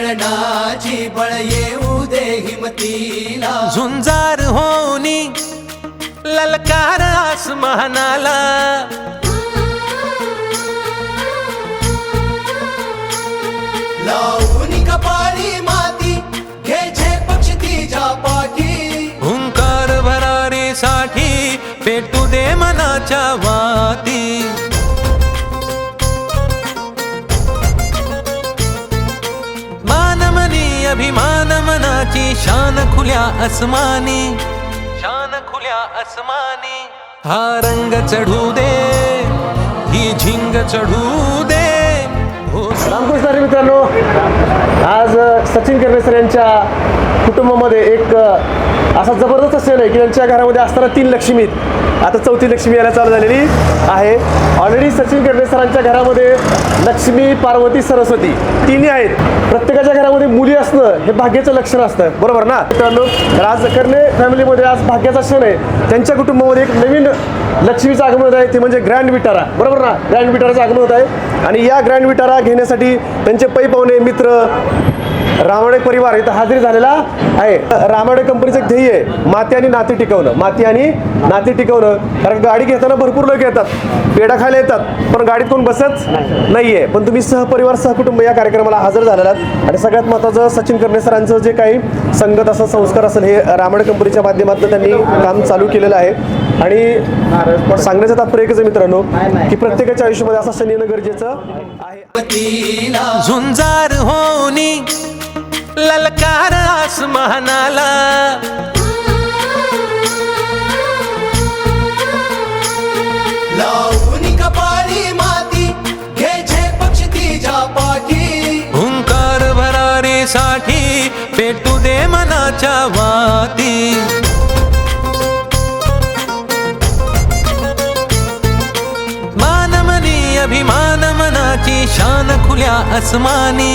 वळणाची बळ येऊ दे हिमतीला. झुंजार होनी ललकार आसमानाला. माती हुंकारसाठी पेटू दे मनाच्या वा मनाची शान खुल्या अस्मानी शान खुल्या अस्मानी हा रंग चढू दे ही झिंग चढू दे. हो रामकृष्ण मित्रांनो आज सचिन कर्णेसर यांच्या कुटुंबामध्ये एक असा जबरदस्त सण आहे की त्यांच्या घरामध्ये असताना तीन लक्ष्मी आता चौथी लक्ष्मी यायला चालू झालेली आहे. ऑलरेडी सचिन कर्णेसरांच्या घरामध्ये लक्ष्मी पार्वती सरस्वती तिन्ही आहेत. प्रत्येकाच्या घरामध्ये मुली असणं हे भाग्याचं लक्षण असतं. बरोबर ना? मित्रांनो तर आज कर्णे फॅमिलीमध्ये आज भाग्याचा क्षण आहे. त्यांच्या कुटुंबामध्ये एक नवीन लक्ष्मीचं आगमन होत आहे. ते म्हणजे ग्रँड विटारा. बरोबर ना? ग्रँड विटाराचं आगमन होत आहे. आणि या ग्रँड विटारा घेण्यासाठी त्यांचे पै पाहुणे मित्र रामाडे परिवार इथं हाजरी झालेला आहे. रामाडे कंपनीचं एक ध्येय आहे. माती आणि नाती टिकवणं. माती आणि नाती टिकवणं. कारण गाडी घेताना भरपूर लोक येतात. पेढा खायला येतात. पण गाडीत कोण बसत नाहीये. पण तुम्ही सहपरिवार सहकुटुंब या कार्यक्रमाला हजर झालेला आणि सगळ्यात महत्त्वाचं सचिन कर्णे सरांचं जे काही संगत असेल संस्कार असेल हे रामाडे कंपनीच्या माध्यमातून त्यांनी काम चालू केलेलं आहे. आणि सांगण्याचं तात्पर्य एकच मित्रांनो की प्रत्येकाच्या आयुष्यामध्ये असं शनी गरजेचं आहे. झुंजार होनी ललकार आसमानाला. लावून कपाळी माती घे पक्ष तिच्या पाठी. हुंकार भरारीसाठी पेटू दे मनाच्या वाती. मानमनी अभिमान मनाची शान खुल्या अस्मानी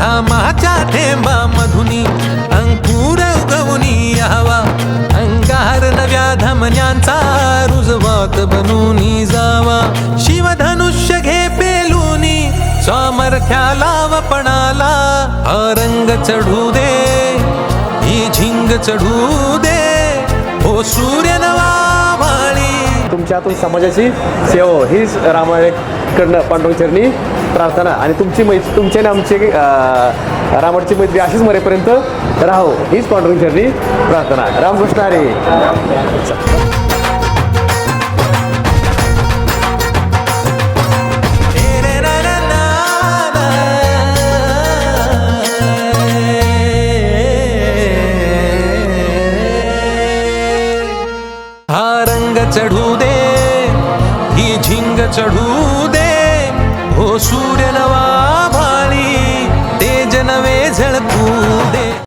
घामाच्या थेंबा मधुनी अंकुर उगवनी यावा. अंगार नव्या धमन्यांचा रुजवात बनूनी जावा. शिवधनुष्य घे पेलूनी सामर्थ्याला वपणाला. हा रंग चढू दे ही झिंग चढू दे. हो सूर्य नवा भाळी तुमच्या हातून समाजाची सेवा हो, हीच रामायणकडनं पांडुरंगचरणी प्रार्थना. आणि तुमची मैत्री तुमची आणि आमची रामाची मैत्री अशीच मरेपर्यंत राहो. हीच पांडुरंगचरणी प्रार्थना. रामकृष्ण हरे. चढू दे. हो सूर्य नवा भाळी. ते जनवे झळकू दे.